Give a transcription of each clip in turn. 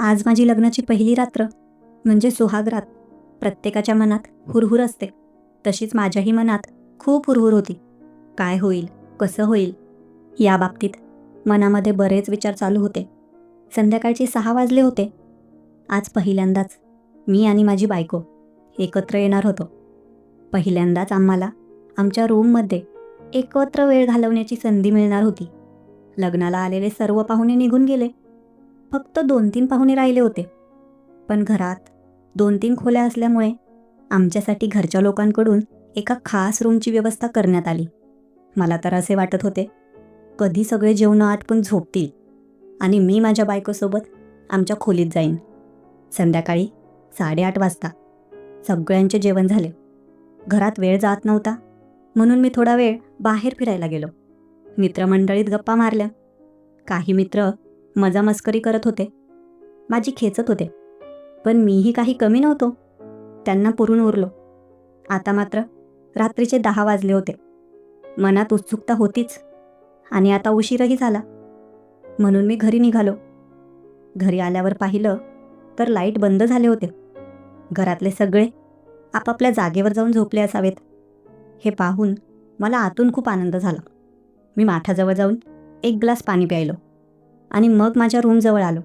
आज माझी लग्नाची पहिली रात्र म्हणजे सुहागरात प्रत्येकाच्या मनात हुरहुर असते. तशीच माझ्याही मनात खूप हुरहुर होती. काय होईल कसं होईल? या बाबतीत मनामध्ये बरेच विचार चालू होते. संध्याकाळचे सहा वाजले होते. आज पहिल्यांदाच मी आणि माझी बायको एकत्र येणार होतो. पहिल्यांदाच आम्हाला आमच्या रूममध्ये एकत्र वेळ घालवण्याची संधी मिळणार होती. लग्नाला आलेले सर्व पाहुणे निघून गेले. फक्त दोन तीन पाहुणे राहिले होते. पण घरात दोन तीन खोल्या असल्यामुळे आमच्यासाठी घरच्या लोकांकडून एका खास रूमची व्यवस्था करण्यात आली. मला तर असे वाटत होते कधी सगळे जेवणं आटपून झोपतील आणि मी माझ्या बायकोसोबत आमच्या खोलीत जाईन. संध्याकाळी साडेआठ वाजता सगळ्यांचे जेवण झाले. घरात वेळ जात नव्हता म्हणून मी थोडा वेळ बाहेर फिरायला गेलो. मित्रमंडळीत गप्पा मारल्या. काही मित्र मजामस्करी करत होते. माझी खेचत होते. पण मीही काही कमी नव्हतो. त्यांना पुरून उरलो. आता मात्र रात्रीचे दहा वाजले होते. मनात उत्सुकता होतीच. आणि आता उशीरही झाला. म्हणून मी घरी निघालो. घरी आल्यावर पाहिलं तर लाइट बंद झाले होते. घरातले सगळे आपापल्या जागेवर जाऊन झोपले असावेत. हे पाहून मला आतून खूप आनंद झाला. मी माठाजवळ जाऊन एक ग्लास पाणी प्यायलो. आणि मग माझ्या रूमजवळ आलो.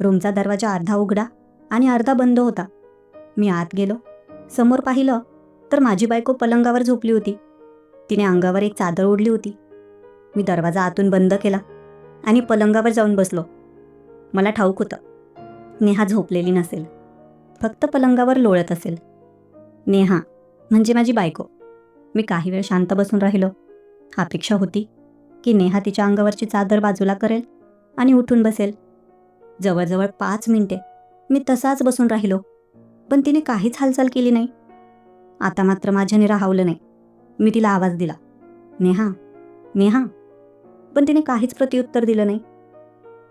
रूमचा दरवाजा अर्धा उघडा आणि अर्धा बंद होता. मी आत गेलो. समोर पाहिलं तर माझी बायको पलंगावर झोपली होती. तिने अंगावर एक चादर ओढली होती. मी दरवाजा आतून बंद केला आणि पलंगावर जाऊन बसलो. मला ठाऊक होतं नेहा झोपलेली नसेल. फक्त पलंगावर लोळत असेल. नेहा म्हणजे माझी बायको. मी काही वेळ शांत बसून राहिलो. अपेक्षा होती की नेहा तिच्या अंगावरची चादर बाजूला करेल आणि उठून बसेल. जवळजवळ पाच मिनिटे. मी तसाच बसून राहिलो. पण तिने काहीच हालचाल केली नाही. आता मात्र माझ्याने राहावलं नाही. मी तिला आवाज दिला. नेहा नेहा. पण तिने काहीच प्रत्युत्तर दिलं नाही.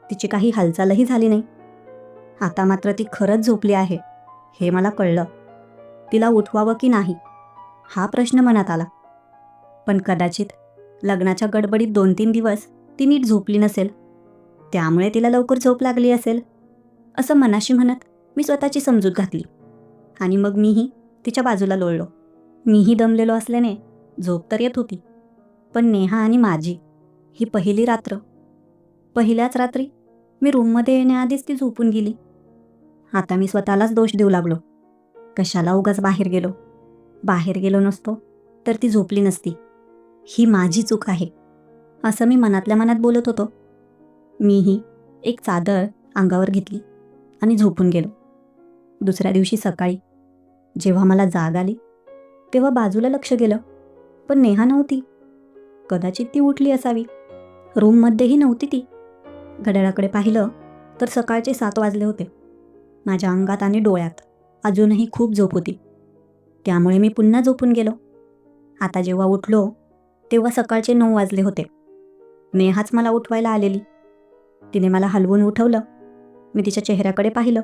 तिची काही हालचालही झाली नाही. आता मात्र ती खरंच झोपली आहे हे मला कळलं. तिला उठवावं की नाही हा प्रश्न मनात आला. पण कदाचित लग्नाच्या गडबडीत दोन तीन दिवस ती नीट झोपली नसेल त्यामुळे तिला लवकर झोप लागली असेल. असं मनाशी म्हणत मी स्वतःची समजूत घातली. आणि मग मीही तिच्या बाजूला लोळलो. मीही दमलेलो असल्याने झोप तर येत होती. पण नेहा आणि माझी ही पहिली रात्र. पहिल्याच रात्री मी रूममध्ये येण्याआधीच ती झोपून गेली. आता मी स्वतःलाच दोष देऊ लागलो. कशाला उगाच बाहेर गेलो? बाहेर गेलो नसतो तर ती झोपली नसती. ही माझी चूक आहे असं मी मनातल्या मनात बोलत होतो. मीही एक चादर अंगावर घेतली आणि झोपून गेलो. दुसऱ्या दिवशी सकाळी जेव्हा मला जाग आली तेव्हा बाजूला लक्ष गेलं पण नेहा नव्हती. कदाचित ती उठली असावी. रूममध्येही नव्हती ती. घड्याळाकडे पाहिलं तर सकाळचे सात वाजले होते. माझ्या अंगात आणि डोळ्यात अजूनही खूप झोप होती. त्यामुळे मी पुन्हा झोपून गेलो. आता जेव्हा उठलो तेव्हा सकाळचे नऊ वाजले होते. नेहाच मला उठवायला आलेली. तिने मला हलवून उठवलं. मी तिच्या चेहऱ्याकडे पाहिलं.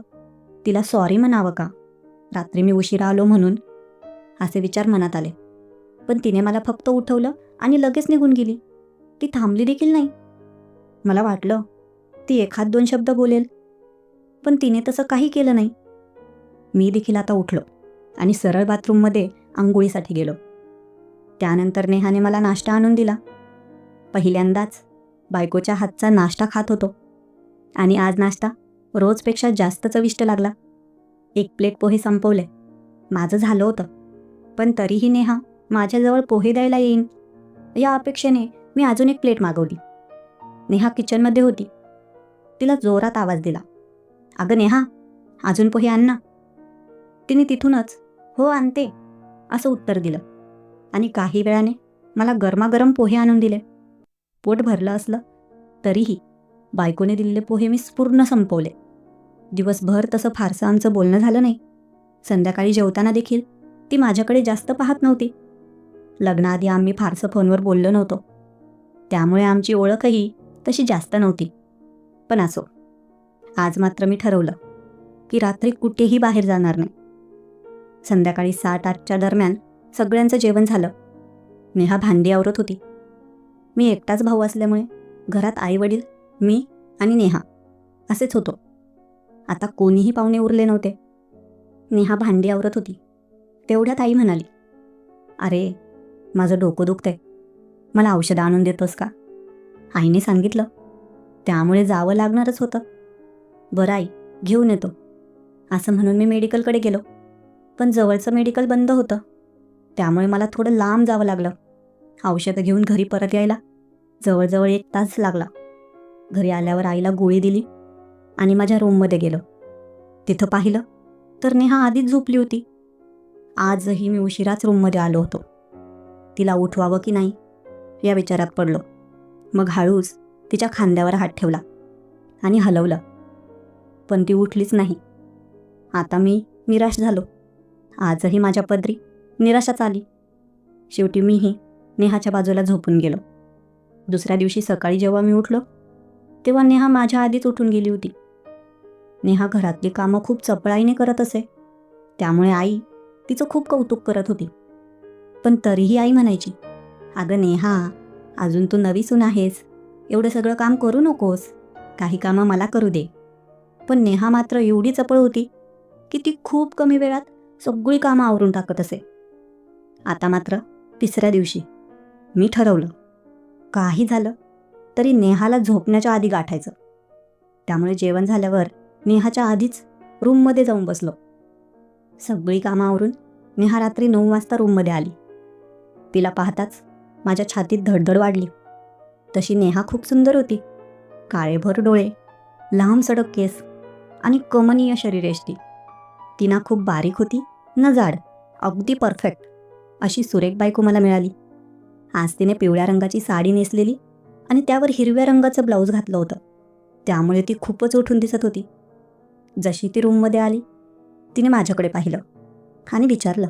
तिला सॉरी म्हणावं का? रात्री मी उशिरा आलो म्हणून. असे विचार मनात आले. पण तिने मला फक्त उठवलं आणि लगेच निघून गेली. ती थांबली देखील नाही. मला वाटलं ती एखाद दोन शब्द बोलेल. पण तिने तसं काही केलं नाही. मी देखील आता उठलो आणि सरळ बाथरूममध्ये आंघोळीसाठी गेलो. त्यानंतर नेहाने मला नाश्ता आणून दिला. पहिल्यांदाच बायकोच्या हातचा नाश्ता खात होतो. आणि आज नाश्ता रोजपेक्षा जास्त चविष्ट लागला. एक प्लेट पोहे संपवले. माझं झालं होतं. पण तरीही नेहा माझ्याजवळ पोहे द्यायला येईन. या अपेक्षेने मी अजून एक प्लेट मागवली. नेहा किचनमध्ये होती. तिला जोरात आवाज दिला. अगं नेहा अजून पोहे आण ना. तिने तिथूनच हो आणते असं उत्तर दिलं. आणि काही वेळाने मला गरमागरम पोहे आणून दिले. पोट भरलं असलं तरीही बायकोने दिलेले पोहे मी पूर्ण संपवले. दिवसभर तसं फारसं आमचं बोलणं झालं नाही. संध्याकाळी जेवताना देखील ती माझ्याकडे जास्त पाहत नव्हती. लग्नाआधी आम्ही फारसं फोनवर बोललो नव्हतो. त्यामुळे आमची ओळखही तशी जास्त नव्हती. पण असो आज मात्र मी ठरवलं की रात्री कुठेही बाहेर जाणार नाही. संध्याकाळी सात आठच्या दरम्यान सगळ्यांचं जेवण झालं. नेहा भांडी आवरत होती. मी एकटाच भाऊ असल्यामुळे घरात आई वडील मी आणि नेहा असेच होतो. आता कोणीही पाहुणे उरले नव्हते. नेहा भांडी आवरत होती. तेवढ्यात आई म्हणाली अरे माझं डोकं दुखतंय. मला औषधं आणून देतोस का? आईने सांगितलं त्यामुळे जावं लागणारच होतं. बरं आई घेऊन येतो. असं म्हणून मी मेडिकलकडे गेलो. पण जवळचं मेडिकल बंद होतं. त्यामुळे मला थोडं लांब जावं लागलं. औषधं घेऊन घरी परत यायला. जवळजवळ एक तास लागला. घरी आल्यावर आईला गोळी दिली आणि माझ्या रूममध्ये गेलो. तिथं पाहिलं तर नेहा आधीच झोपली होती. आजही मी उशिराच रूममध्ये आलो होतो. तिला उठवावं की नाही या विचारात पडलो. मग हळूच तिच्या खांद्यावर हात ठेवला आणि हलवलं. पण ती उठलीच नाही. आता मी निराश झालो. आजही माझ्या पदरी निराशाच आली. शेवटी मीही नेहाच्या बाजूला झोपून गेलो. दुसऱ्या दिवशी सकाळी जेव्हा मी उठलो तेव्हा नेहा माझ्या आधीच उठून गेली होती. नेहा घरातली कामं खूप चपळाईने करत असे. त्यामुळे आई तिचं खूप कौतुक करत होती. पण तरीही आई म्हणायची अगं नेहा अजून तू नवी सून आहेस. एवढं सगळं काम करू नकोस. काही कामं मला करू दे. पण नेहा मात्र एवढी चपळ होती की ती खूप कमी वेळात सगळी कामं आवरून टाकत असे. आता मात्र तिसऱ्या दिवशी मी ठरवलं. काही झालं तरी नेहाला झोपण्याच्या आधी गाठायचं. त्यामुळे जेवण झाल्यावर नेहाच्या आधीच रूममध्ये जाऊन बसलो. सगळी कामं आवरून नेहा रात्री नऊ वाजता रूममध्ये आली. तिला पाहताच माझ्या छातीत धडधड वाढली. तशी नेहा खूप सुंदर होती. काळेभर डोळे लांब सडक केस आणि कमनीय शरीरेष्टी ती ना खूप बारीक होती न जाड अगदी परफेक्ट अशी सुरेख बायको मला मिळाली. आज तिने पिवळ्या रंगाची साडी नेसलेली आणि त्यावर हिरव्या रंगाचं ब्लाऊज घातलं होतं. त्यामुळे ती खूपच उठून दिसत होती. जशी ती रूममध्ये आली तिने माझ्याकडे पाहिलं आणि विचारलं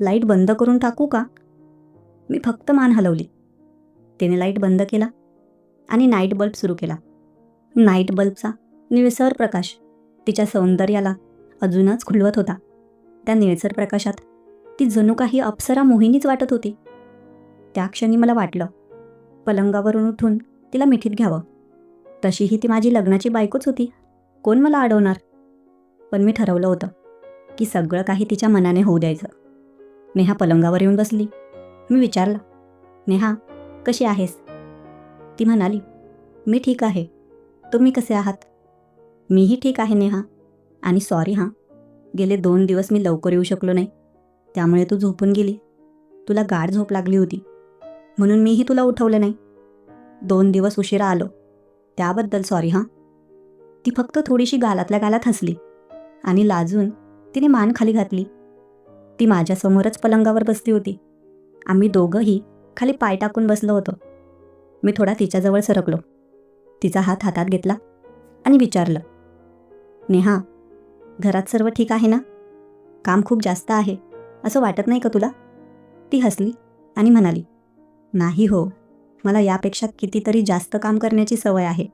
लाइट बंद करून टाकू का? मी फक्त मान हलवली. तिने लाइट बंद केला आणि नाईट बल्ब सुरू केला. नाईट बल्बचा निळसर प्रकाश तिच्या सौंदर्याला अजूनच खुलवत होता. त्या निळसर प्रकाशात ती जणू काही अप्सरा मोहिनीच वाटत होती. त्या क्षणी मला वाटलं. पलंगावरून उठून तिला मिठीत घ्यावं. तशीही ती माझी लग्नाची बायकोच होती. कोण मला अडवणार? पण मी ठरवलं होतं की सगळं काही तिच्या मनाने होऊ द्यायचं. नेहा पलंगावर येऊन बसली. मी विचारलं नेहा कशी आहेस? ती म्हणाली मी ठीक आहे. तुम्ही कसे आहात? मीही ठीक आहे नेहा. आणि सॉरी हां. गेले दोन दिवस मी लवकर येऊ शकलो नाही. त्यामुळे तू झोपून गेली. तुला गाढ झोप लागली होती. म्हणून मीही तुला उठवलं नाही. दोन दिवस उशिरा आलो. त्याबद्दल सॉरी हां. ती फक्त थोडीशी गालातल्या गालात हसली आणि लाजून तिने मान खाली घातली. ती माझ्यासमोरच पलंगावर बसली होती. आम्ही दोघंही खाली पाय टाकून बसलो होतो. मी थोडा तिच्याजवळ सरकलो. तिचा हात हातात घेतला आणि विचारलं नेहा घरात सर्व ठीक आहे ना? काम खूप जास्त आहे. असं वाटत नाही का तुला? ती हसली आणि म्हणाली नाही हो. मला यापेक्षा कितीतरी जास्त काम करण्याची सवय आहे.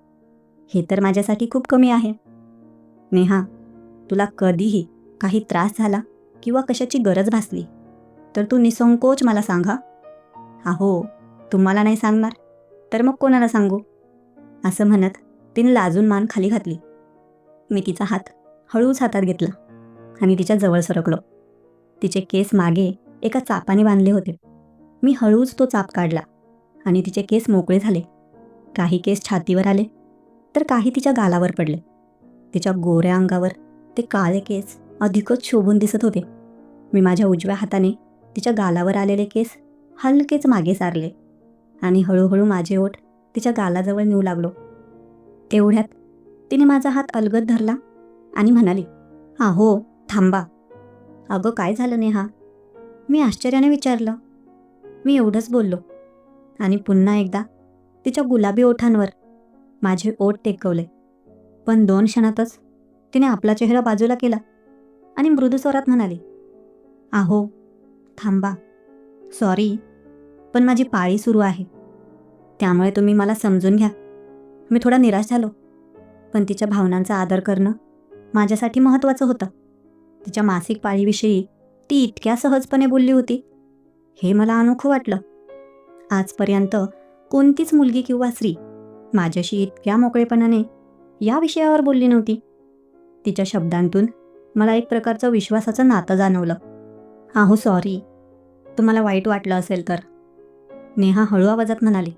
हे तर माझ्यासाठी खूप कमी आहे. नेहा तुला कधीही काही त्रास झाला किंवा कशाची गरज भासली तर तू निसंकोच मला सांगा. अहो तुम्हाला नाही सांगणार तर मग कोणाला सांगू? असं म्हणत तिने लाजून मान खाली घातली. मी तिचा हात हळूच हातात घेतला आणि तिच्या जवळ सरकलो. तिचे केस मागे एका चापाने बांधले होते. मी हळूच तो चाप काढला आणि तिचे केस मोकळे झाले. काही केस छातीवर आले तर काही तिच्या गालावर पडले. तिच्या गोऱ्या अंगावर ते काळे केस अधिकच शोभून दिसत होते. मी माझ्या उजव्या हाताने तिच्या गालावर आलेले केस हलकेच मागे सारले आणि हळूहळू माझे ओठ तिच्या गालाजवळ नेऊ लागलो. तेवढ्यात तिने माझा हात अलगद धरला आणि म्हणाली हा हो थांबा. अगं काय झालं नेहा? मी आश्चर्याने विचारलं मी एवढंच बोललो. आणि पुन्हा एकदा तिच्या गुलाबी ओठांवर माझे ओठ टेकवले. पण दोन क्षणातच तिने आपला चेहरा बाजूला केला आणि मृदुस्वरात म्हणाली आहो थांबा. सॉरी पण माझी पाळी सुरू आहे. त्यामुळे तुम्ही मला समजून घ्या. मी थोडा निराश झालो. पण तिच्या भावनांचा आदर करणं माझ्यासाठी महत्त्वाचं होतं. तिच्या मासिक पाळीविषयी ती इतक्या सहजपणे बोलली होती हे मला अनोखं वाटलं. आजपर्यंत कोणतीच मुलगी किंवा स्त्री माझ्याशी इतक्या मोकळेपणाने या विषयावर बोलली नव्हती. तिच्या शब्दांतून मला एक प्रकारचं विश्वासाचं नातं जाणवलं. आहो सॉरी तुम्हाला वाईट वाटलं असेल तर. नेहा हळू आवाजात म्हणाली.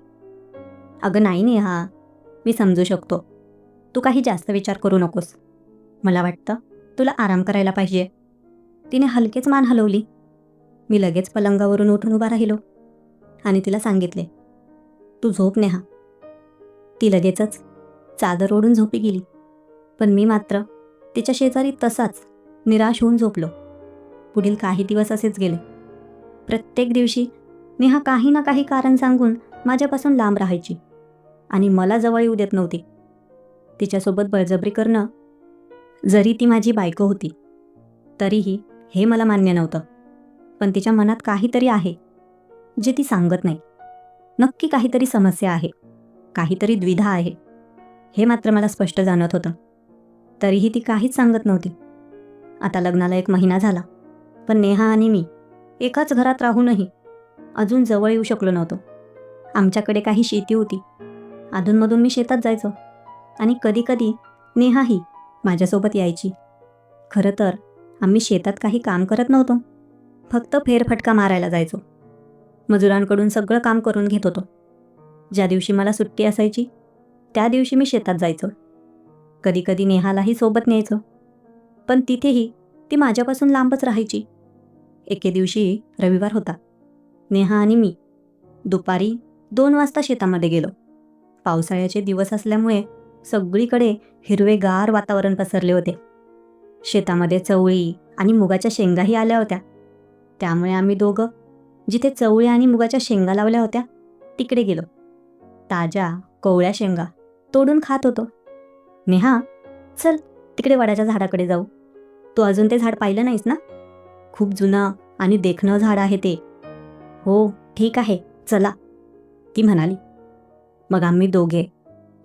अगं नाही नेहा. मी समजू शकतो. तू काही जास्त विचार करू नकोस. मला वाटतं तुला आराम करायला पाहिजे. तिने हलकेच मान हलवली. मी लगेच पलंगावरून उठून उभा राहिलो आणि तिला सांगितले तू झोप नेहा. ती लगेचच चादर ओढून झोपी गेली पण मी मात्र तिच्या शेजारी तसाच निराश होऊन झोपलो. पुढील काही दिवस असेच गेले. प्रत्येक दिवशी नेहा काही ना काही कारण सांगून माझ्यापासून लांब राहायची आणि मला जवळ येऊ देत नव्हती. तिच्यासोबत बळजबरी करणं जरी ती माझी बायको होती तरीही हे मला मान्य नव्हतं. पण तिच्या मनात काहीतरी आहे जे ती सांगत नाही. नक्की काहीतरी समस्या आहे काहीतरी द्विधा आहे हे मात्र मला स्पष्ट जाणवत होतं. तरीही ती काहीच सांगत नव्हती. आता लग्नाला एक महिना झाला पण नेहा आणि मी एकाच घरात राहूनही अजून जवळ येऊ शकलो नव्हतो. आमच्याकडे काही शेती होती. अधूनमधून मी शेतात जायचो आणि कधीकधी नेहाही माझ्यासोबत यायची. खरं तर आम्ही शेतात काही काम करत नव्हतो. फक्त फेरफटका मारायला जायचो. मजुरांकडून सगळं काम करून घेत होतो. ज्या दिवशी मला सुट्टी असायची त्या दिवशी मी शेतात जायचो. कधीकधी नेहालाही सोबत न्यायचो. पण तिथेही ती माझ्यापासून लांबच राहायची. एके दिवशी रविवार होता. नेहा आणि मी दुपारी दोन वाजता शेतामध्ये गेलो. पावसाळ्याचे दिवस असल्यामुळे सगळीकडे हिरवेगार वातावरण पसरले होते. शेतामध्ये चवळी आणि मुगाच्या शेंगाही आल्या होत्या. त्यामुळे आम्ही दोघं जिथे चवळी आणि मुगाच्या शेंगा लावल्या होत्या तिकडे गेलो. ताज्या कोवळ्या शेंगा तोडून खात होतो. नेहा चल तिकडे वडाच्या झाडाकडे जाऊ. तू अजून ते झाड पाहिलं नाहीस ना? खूप जुनं आणि देखणं झाड आहे ते. हो ठीक आहे चला ती म्हणाली. मग आम्ही दोघे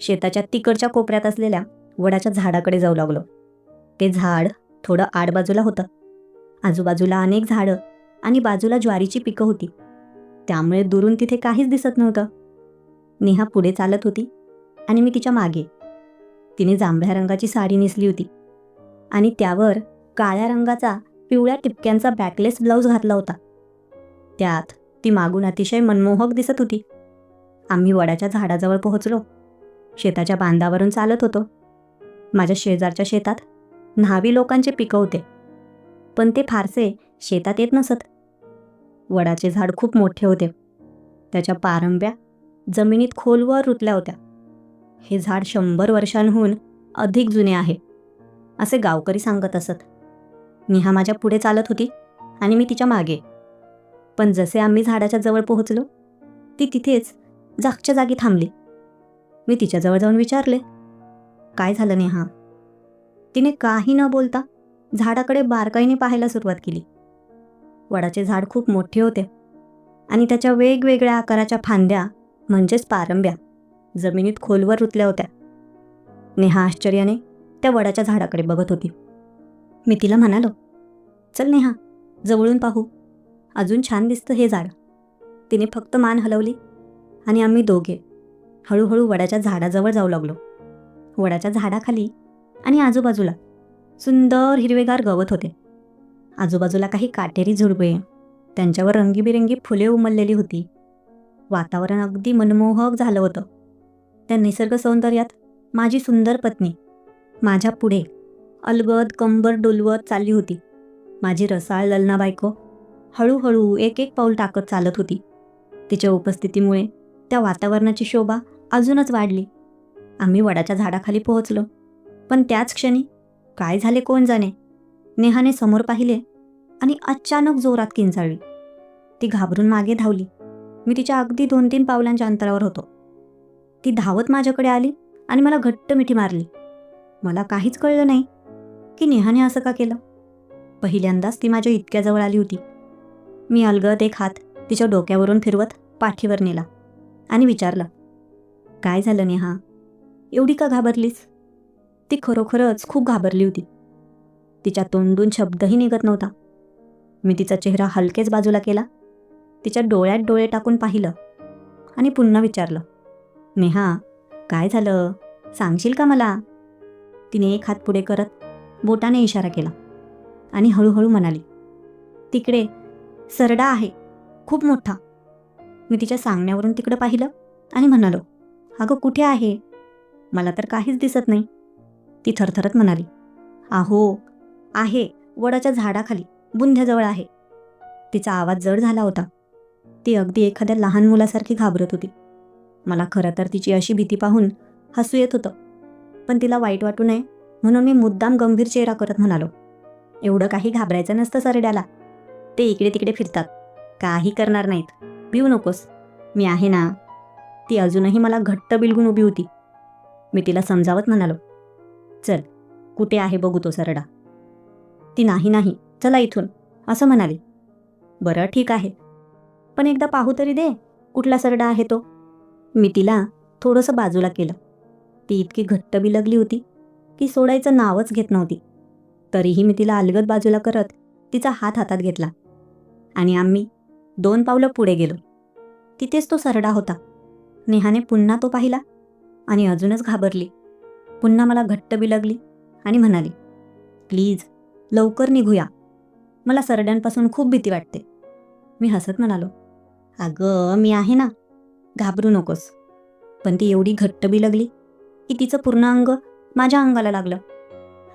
शेताच्या तिकडच्या कोपऱ्यात असलेल्या वडाच्या झाडाकडे जाऊ लागलो. ते झाड थोडं आडबाजूला होतं. आजूबाजूला अनेक झाडं आणि बाजूला ज्वारीची पिकं होती. त्यामुळे दुरून तिथे काहीच दिसत नव्हतं. नेहा पुढे चालत होती आणि मी तिच्यामागे. तिने जांभळ्या रंगाची साडी नेसली होती आणि त्यावर काळ्या रंगाचा पिवळ्या टिपक्यांचा बॅकलेस ब्लाऊज घातला होता. त्यात ती मागून अतिशय मनमोहक दिसत होती. आम्ही वडाच्या झाडाजवळ पोहोचलो. शेताच्या बांधावरून चालत होतो. माझ्या शेजारच्या शेतात न्हावी लोकांचे पिकं होते. पण ते फारसे शेतात येत नसत. वडाचे झाड खूप मोठे होते. त्याच्या पारंब्या जमिनीत खोलवर रुतल्या होत्या. हे झाड शंभर वर्षांहून अधिक जुने आहे असे गावकरी सांगत असत. नेहा माझ्या पुढे चालत होती आणि मी तिच्यामागे. पण जसे आम्ही झाडाच्या जवळ पोहोचलो ती तिथेच जागच्या जागी थांबली. मी तिच्याजवळ जाऊन विचारले काय झालं नेहा? तिने काही न बोलता झाडाकडे बारकाईने पाहायला सुरुवात केली. वडाचे झाड खूप मोठे होते. आणि त्याच्या वेगवेगळ्या आकाराच्या फांद्या म्हणजेच पारंब्या जमिनीत खोलवर रुतल्या होत्या. नेहा आश्चर्याने त्या वडाच्या झाडाकडे बघत होती. मी तिला म्हणालो चल नेहा जवळून पाहू. अजून छान दिसतं हे झाड. तिने फक्त मान हलवली आणि आम्ही दोघे हळूहळू वडाच्या झाडाजवळ जाऊ लागलो. वडाच्या झाडाखाली आणि आजूबाजूला सुंदर हिरवेगार गवत होते. आजूबाजूला काही काटेरी झुडपे. त्यांच्यावर रंगीबिरंगी फुले उमललेली होती. वातावरण अगदी मनमोहक झालं होतं. त्या निसर्ग सौंदर्यात माझी सुंदर पत्नी माझ्या पुढे अलगद कंबर डोलवत चालली होती. माझी रसाळ ललना बायको हळूहळू एक एक पाऊल टाकत चालत होती. तिच्या उपस्थितीमुळे त्या वातावरणाची शोभा अजूनच वाढली. आम्ही वडाच्या झाडाखाली पोहोचलो. पण त्याच क्षणी काय झाले कोण जाणे? नेहाने समोर पाहिले आणि अचानक जोरात किंचाळली. ती घाबरून मागे धावली. मी तिच्या अगदी दोन तीन पावलांच्या अंतरावर होतो. ती धावत माझ्याकडे आली आणि मला घट्ट मिठी मारली. मला काहीच कळलं नाही की नेहाने असं का केलं. पहिल्यांदाच ती माझ्या इतक्या जवळ आली होती. मी अलगद एक हात तिच्या डोक्यावरून फिरवत पाठीवर नेला आणि विचारलं काय झालं नेहा? एवढी का घाबरलीस? ती खरोखरच खूप घाबरली होती. तिच्या तोंडून शब्दही निघत नव्हता. मी तिचा चेहरा हलकेच बाजूला केला. तिच्या डोळ्यात डोळे टाकून पाहिलं आणि पुन्हा विचारलं नेहा काय झालं? सांगशील का मला? तिने एक हात पुढे करत बोटाने इशारा केला आणि हळूहळू म्हणाली तिकडे सरडा आहे खूप मोठा. मी तिच्या सांगण्यावरून तिकडं पाहिलं आणि म्हणालो अगं कुठे आहे? मला तर काहीच दिसत नाही. ती थरथरत म्हणाली आहो आहे वडाच्या झाडाखाली बुंध्याजवळ आहे. तिचा आवाज जड झाला होता. ती अगदी एखाद्या लहान मुलासारखी घाबरत होती. मला खरं तर तिची अशी भीती पाहून हसू येत होतं. पण तिला वाईट वाटू नये म्हणून मी मुद्दाम गंभीर चेहरा करत म्हणालो. एवढं काही घाबरायचं नसतं सरड्याला. ते इकडे तिकडे फिरतात. काही करणार नाहीत. भिऊ नकोस. मी आहे ना? ती अजूनही मला घट्ट बिलगून उभी होती. मी तिला समजावत म्हणालो. चल कुठे आहे बघू तो सरडा. ती नाही नाही. चला इथून. असं म्हणाली. बरं ठीक आहे. पण एकदा पाहू तरी दे कुठला सरडा आहे तो. मी तिला थोडंसं बाजूला केलं. ती इतकी घट्ट बिलगली होती की सोडायचं नावच घेत नव्हती. तरीही मी तिला अलगद बाजूला करत तिचा हात हातात घेतला. आणि आम्ही दोन पावलं पुढे गेलो. तिथेच तो सरडा होता. नेहाने पुन्हा तो पाहिला आणि अजूनच घाबरली. पुन्हा मला घट्ट बिलगली आणि म्हणाली प्लीज लवकर निघूया. मला सरड्यांपासून खूप भीती वाटते. मी हसत म्हणालो अगं मी आहे ना. घाबरू नकोस. पण ती एवढी घट्ट लागली की तिचं पूर्ण अंग माझ्या अंगाला लागलं.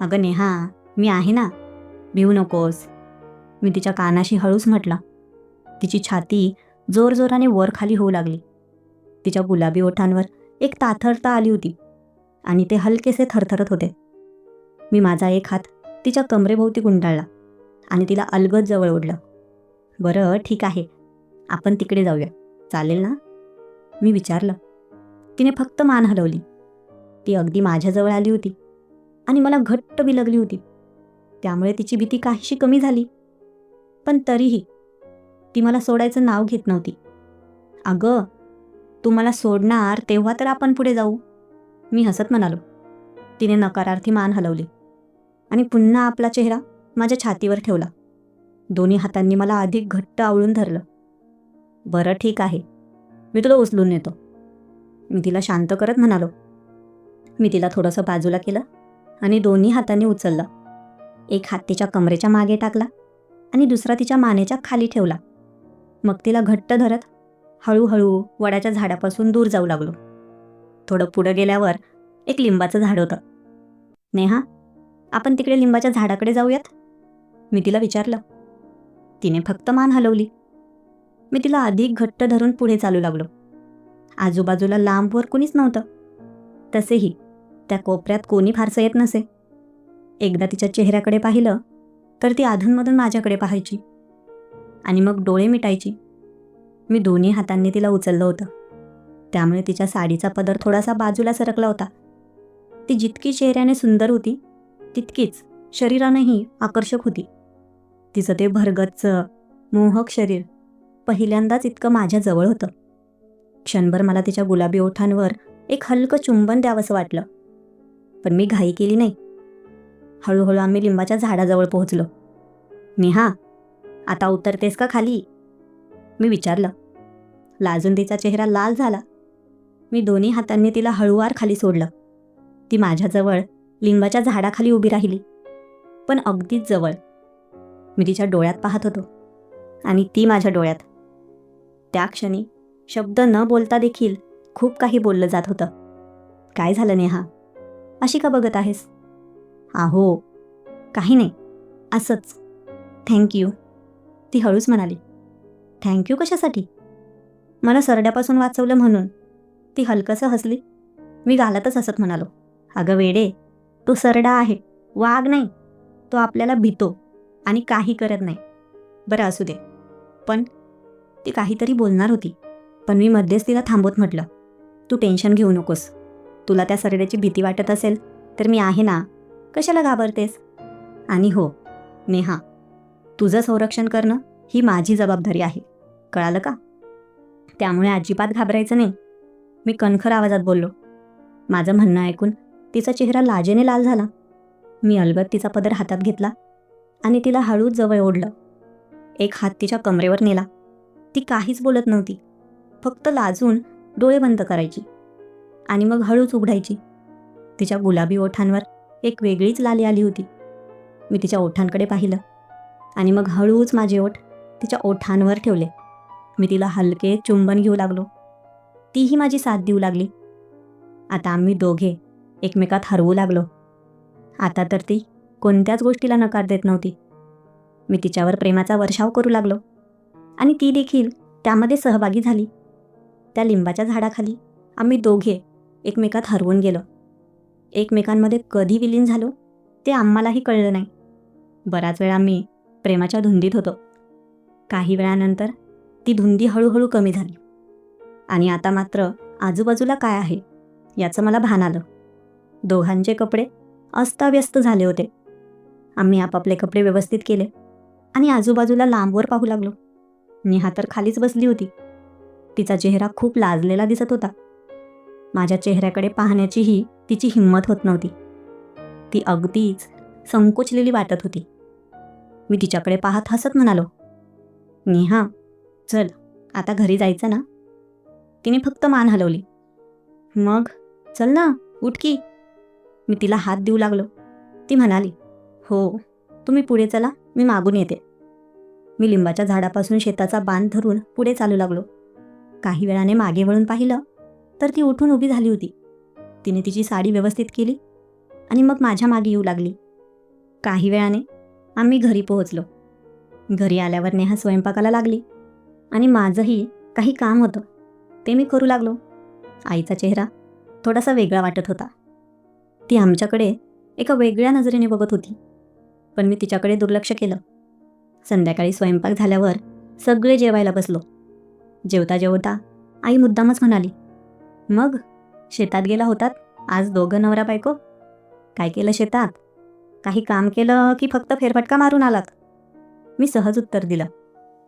अगं नेहा मी आहे ना. भिवू नकोस. मी तिच्या कानाशी हळूच म्हटला. तिची छाती जोरजोराने वर खाली होऊ लागली. तिच्या गुलाबी ओठांवर एक ताथरता आली होती आणि ते हलकेसे थरथरत होते. मी माझा एक हात तिच्या कमरेभोवती गुंडाळला आणि तिला अलगद जवळ ओढलं. बरं ठीक आहे. आपण तिकडे जाऊया. चालेल ना? मी विचारलं. तिने फक्त मान हलवली. ती अगदी माझ्याजवळ आली होती आणि मला घट्ट बिलगली होती. त्यामुळे तिची भीती काहीशी कमी झाली. पण तरीही ती मला सोडायचं नाव घेत नव्हती. अगं तू मला सोडणार तेव्हा तर आपण पुढे जाऊ मी हसत म्हणालो. तिने नकारार्थी मान हलवली. आणि पुन्हा आपला चेहरा माझ्या छातीवर ठेवला. दोन्ही हातांनी मला अधिक घट्ट आवळून धरलं. बरं ठीक आहे. मी तुला उचलून नेतो. मी तिला शांत करत म्हणालो. मी तिला थोडंसं बाजूला केलं आणि दोन्ही हातांनी उचललं. एक हात तिच्या कमरेच्या मागे टाकला आणि दुसरा तिच्या मानेच्या खाली ठेवला. मग तिला घट्ट धरत हळूहळू वडाच्या झाडापासून दूर जाऊ लागलो. थोडं पुढं गेल्यावर एक लिंबाचं झाड होतं. नेहा आपण तिकडे लिंबाच्या झाडाकडे जाऊयात. मी तिला विचारलं. तिने फक्त मान हलवली. मी तिला अधिक घट्ट धरून पुढे चालू लागलो. आजूबाजूला लांबवर कुणीच नव्हतं. तसेही त्या कोपऱ्यात कोणी फारसं येत नसे. एकदा तिच्या चेहऱ्याकडे पाहिलं तर ती अधूनमधून माझ्याकडे पाहायची. आणि मग डोळे मिटायची. मी दोन्ही हातांनी तिला उचललं होतं. त्यामुळे तिच्या साडीचा पदर थोडासा बाजूला सरकला होता. ती जितकी चेहऱ्याने सुंदर होती तितकीच शरीरानंही आकर्षक होती. तिचं ते भरगच्च मोहक शरीर पहिल्यांदाच इतकं माझ्या जवळ होतं. क्षणभर मला तिच्या गुलाबी ओठांवर एक हलकं चुंबन द्यावंसं वाटलं. पण मी घाई केली नाही. हळूहळू आम्ही लिंबाच्या झाडाजवळ पोहोचलो. नेहा आता उतरतेस का खाली? मी विचारलं. लाजून तिचा चेहरा लाल झाला. मी दोन्ही हातांनी तिला हळूवार खाली सोडलं. ती माझ्याजवळ लिंबाच्या झाडाखाली उभी राहिली. पण अगदीच जवळ. मी तिच्या डोळ्यात पाहत होतो. आणि ती माझ्या डोळ्यात. त्या क्षणी शब्द न बोलता देखील खूप काही बोललं जात होतं. काय झालं नेहा? अशी का बघत आहेस? आहो काही नाही. असंच. थँक्यू ती हळूच म्हणाली. थँक्यू कशासाठी? मला सरड्यापासून वाचवलं म्हणून. ती हलकंसं हसली. मी गालातच हसत म्हणालो. अगं वेडे तो सरडा आहे. वाघ नाही तो आपल्याला भीतो आणि काही करत नाही. बरं असू दे. पण ती काहीतरी बोलणार होती. पण मी मध्येच तिला थांबवत म्हटलं तू टेन्शन घेऊ नकोस. तुला त्या सरड्याची भीती वाटत असेल तर मी आहे ना. कशाला घाबरतेस? आणि हो नेहा तुझं संरक्षण करणं ही माझी जबाबदारी आहे. कळालं का? त्यामुळे अजिबात घाबरायचं नाही. मी कणखर आवाजात बोललो. माझं म्हणणं ऐकून तिचा चेहरा लाजेने लाल झाला. मी अलगद तिचा पदर हातात घेतला आणि तिला हळूच जवळ ओढलं. एक हात तिच्या कमरेवर नेला. ती काहीच बोलत नव्हती. फक्त लाजून डोळे बंद करायची आणि मग हळूच उघडायची. तिच्या गुलाबी ओठांवर एक वेगळीच लाली आली होती. मी तिच्या ओठांकडे पाहिलं आणि मग हळूच माझे ओठ तिच्या ओठांवर ठेवले. मी तिला हलके चुंबन घेऊ लागलो. तीही माझी साथ देऊ लागली. आता आम्ही दोघे एकमेकात हरवू लागलो. आता तर ती कोणत्याच गोष्टीला नकार देत नव्हती. मी तिच्यावर प्रेमाचा वर्षाव करू लागलो. आणि ती देखील त्यामध्ये सहभागी झाली. त्या लिंबाच्या झाडाखाली आम्ही दोघे एकमेकात हरवून गेलो. एकमेकांमध्ये कधी विलीन झालो ते आम्हालाही कळलं नाही. बराच वेळ आम्ही प्रेमाच्या धुंदीत होतो. काही वेळानंतर ती धुंदी हळूहळू कमी झाली. आणि आता मात्र आजूबाजूला काय आहे याचं मला भान आलं. दोघांचे कपडे अस्ताव्यस्त झाले होते. आम्ही आपापले कपडे व्यवस्थित केले आणि आजूबाजूला लांबवर पाहू लागलो. नेहा तर खालीच बसली होती. तिचा चेहरा खूप लाजलेला दिसत होता. माझ्या चेहऱ्याकडे पाहण्याचीही तिची हिंमत होत नव्हती. ती अगदीच संकोचलेली वाटत होती. मी तिच्याकडे पाहत हसत म्हणालो नेहा चल आता घरी जायचं ना? तिने फक्त मान हलवली. मग चल ना उठकी मी तिला हात देऊ लागलो. ती म्हणाली हो तुम्ही पुढे चला मी मागून येते. मी लिंबाच्या झाडापासून शेताचा बांध धरून पुढे चालू लागलो. काही वेळाने मागे वळून पाहिलं तर ती उठून उभी झाली होती. तिने तिची साडी व्यवस्थित केली आणि मग माझ्या मागे येऊ लागली. काही वेळाने आम्ही घरी पोहोचलो. घरी आल्यावर नेहा स्वयंपाकाला लागली आणि माझंही काही काम होतं ते मी करू लागलो. आईचा चेहरा थोडासा वेगळा वाटत होता. ती आमच्याकडे एका वेगळ्या नजरेने बघत होती. पण मी तिच्याकडे दुर्लक्ष केलं. संध्याकाळी स्वयंपाक झाल्यावर सगळे जेवायला बसलो. जेवता जेवता आई मुद्दामच म्हणाली मग शेतात गेला होतात आज दोघं नवरा बायको? काय केलं शेतात? काही काम केलं की फक्त फेरफटका मारून आलात? मी सहज उत्तर दिलं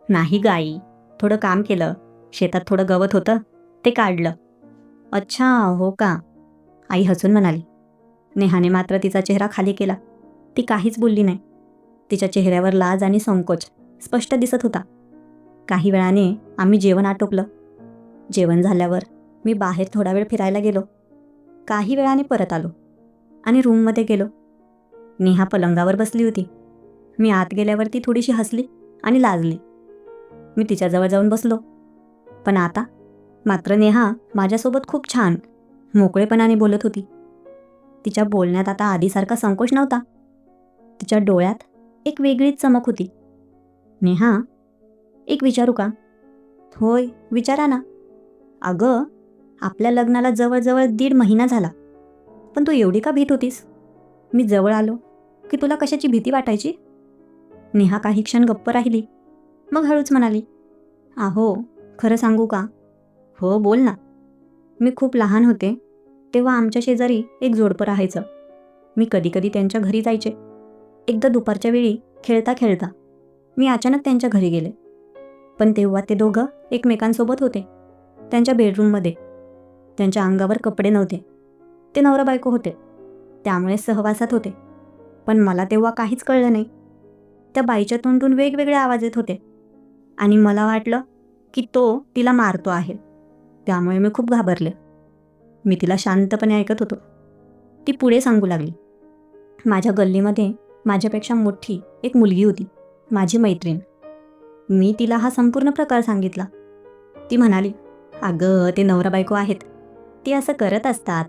नाही गाई थोडं काम केलं. शेतात थोडं गवत होतं ते काढलं. अच्छा हो का. आई हसून म्हणाली नेहाने मात्र तिचा चेहरा खाली केला. ती काहीच बोलली नाही. तिच्या चेहऱ्यावर लाज आणि संकोच स्पष्ट दिसत होता. काही वेळाने आम्ही जेवण आटोपलं. जेवण झाल्यावर मी बाहेर थोडा वेळ फिरायला गेलो. काही वेळाने परत आलो आणि रूममध्ये गेलो. नेहा पलंगावर बसली होती. मी आत गेल्यावर ती थोडीशी हसली आणि लाजली. मी तिच्याजवळ जाऊन बसलो. पण आता मात्र नेहा माझ्यासोबत खूप छान मोकळेपणाने बोलत होती. तिच्या बोलण्यात आता आधीसारखा संकोच नव्हता. तिच्या डोळ्यात एक वेगळीच चमक होती. नेहा एक विचारू का? होय विचारा ना. अगं आपल्या लग्नाला जवळजवळ दीड महिना झाला. पण तू एवढी का भीत होतीस? मी जवळ आलो की तुला कशाची भीती वाटायची? नेहा काही क्षण गप्प राहिली. मग हळूच म्हणाली आहो खरं सांगू का? हो बोल ना. मी खूप लहान होते तेव्हा आमच्या शेजारी एक जोडपं राहायचं. मी कधीकधी त्यांच्या घरी जायचे. एकदा दुपारच्या वेळी खेळता खेळता मी अचानक त्यांच्या घरी गेले. पण तेव्हा ते दोघं एकमेकांसोबत होते. त्यांच्या बेडरूममध्ये. त्यांच्या अंगावर कपडे नव्हते. ते नवरा बायको होते. त्यामुळे सहवासात होते. पण मला तेव्हा काहीच कळलं नाही. त्या बाईच्या तोंडून वेगवेगळे आवाज येत होते. आणि मला वाटलं की तो तिला मारतो आहे. त्यामुळे मी खूप घाबरले. मी तिला शांतपणे ऐकत होतो. ती पुढे सांगू लागली. माझ्या गल्लीमध्ये माझ्यापेक्षा मोठी एक मुलगी होती माझी मैत्रीण. मी तिला हा संपूर्ण प्रकार सांगितला. ती म्हणाली अगं ते नवरा बायको आहेत. ते असं करत असतात.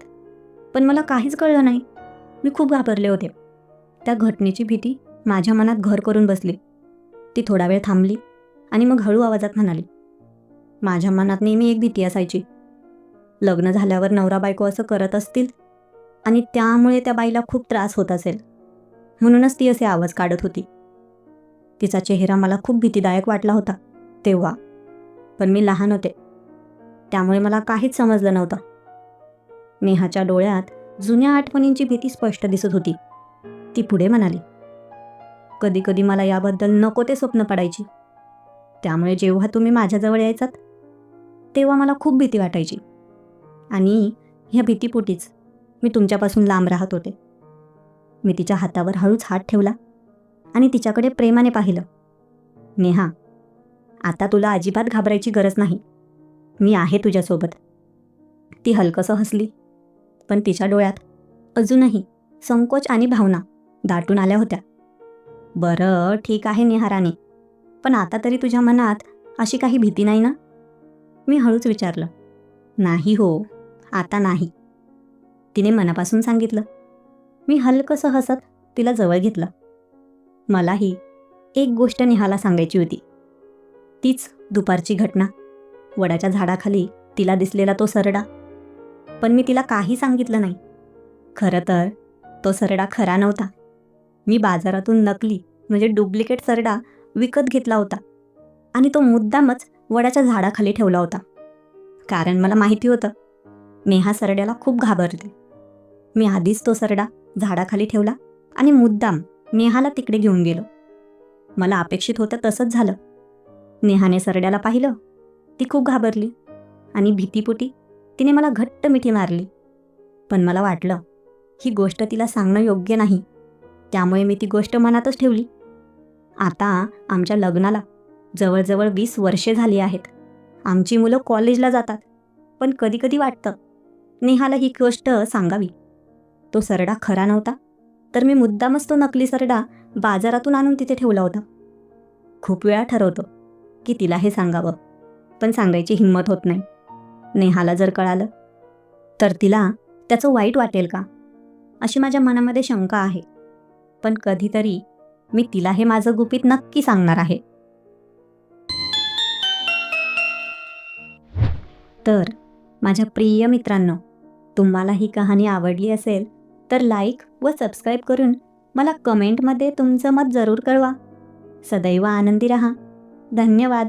पण मला काहीच कळलं नाही. मी खूप घाबरले होते. त्या घटनेची भीती माझ्या मनात घर करून बसली. ती थोडा वेळ थांबली आणि मग हळू आवाजात म्हणाली माझ्या मनात नेहमी एक भीती असायची. लग्न झाल्यावर नवरा बायको असं करत असतील? आणि त्यामुळे त्या बाईला खूप त्रास होत असेल. म्हणूनच ती असे आवाज काढत होती. तिचा चेहरा मला खूप भीतीदायक वाटला होता तेव्हा. पण मी लहान होते. त्यामुळे मला काहीच समजलं नव्हतं. नेहाच्या डोळ्यात जुन्या आठवणींची भीती स्पष्ट दिसत होती. ती पुढे म्हणाली कधी कधी मला याबद्दल नको ते स्वप्न पडायची. त्यामुळे जेव्हा तुम्ही माझ्याजवळ यायचात तेव्हा मला खूप भीती वाटायची. आणि ह्या भीतीपोटीच मी तुमच्यापासून लांब राहत होते. मी तिच्या हातावर हळूच हात ठेवला आणि तिच्याकडे प्रेमाने पाहिलं. नेहा आता तुला अजिबात घाबरायची गरज नाही. मी आहे तुझ्यासोबत. ती हलकंसं हसली पण तिच्या डोळ्यात अजूनही संकोच आणि भावना दाटून आल्या होत्या. बरं ठीक आहे नेहाराने पण आता तरी तुझ्या मनात अशी काही भीती नाही ना? मी हळूच विचारलं. नाही हो आता नाही. तिने मनापासून सांगितलं. मी हलकंसं हसत तिला जवळ घेतलं. मलाही एक गोष्ट निहाला सांगायची होती. तीच दुपारची घटना. वडाच्या झाडाखाली तिला दिसलेला तो सरडा. पण मी तिला काही सांगितलं नाही. खरं तर तो सरडा खरा नव्हता. मी बाजारातून नकली म्हणजे डुप्लिकेट सरडा विकत घेतला होता. आणि तो मुद्दामच वडाच्या झाडाखाली ठेवला होता. कारण मला माहिती होतं नेहा सरड्याला खूप घाबरते मी आधीच तो सरडा झाडाखाली ठेवला आणि मुद्दाम नेहाला तिकडे घेऊन गेलो. मला अपेक्षित होतं तसंच झालं. नेहाने सरड्याला पाहिलं. ती खूप घाबरली आणि भीतीपोटी तिने मला घट्ट मिठी मारली. पण मला वाटलं ही गोष्ट तिला सांगणं योग्य नाही. त्यामुळे मी ती गोष्ट मनातच ठेवली. आता आमच्या लग्नाला जवळजवळ वीस वर्षे झाली आहेत. आमची मुलं कॉलेजला जातात. पण कधीकधी वाटतं नेहाला ही गोष्ट सांगावी. तो सरडा खरा नव्हता तर मी मुद्दामच तो नकली सरडा बाजारातून आणून तिथे ठेवला होता. खूप वेळा ठरवतो की तिला हे सांगावं पण सांगायची हिंमत होत नाही. नेहाला जर कळालं तर तिला त्याचं वाईट वाटेल का? अशी माझ्या मनामध्ये शंका आहे. पण कधीतरी मी तिला हे माझं गुपित नक्की सांगणार आहे. तर माझ्या प्रिय मित्रांनो तुम्हाला ही कहाणी आवडली असेल तर लाईक व सबस्क्राईब करून मला कमेंटमध्ये तुमचं मत जरूर कळवा. सदैव आनंदी रहा. धन्यवाद.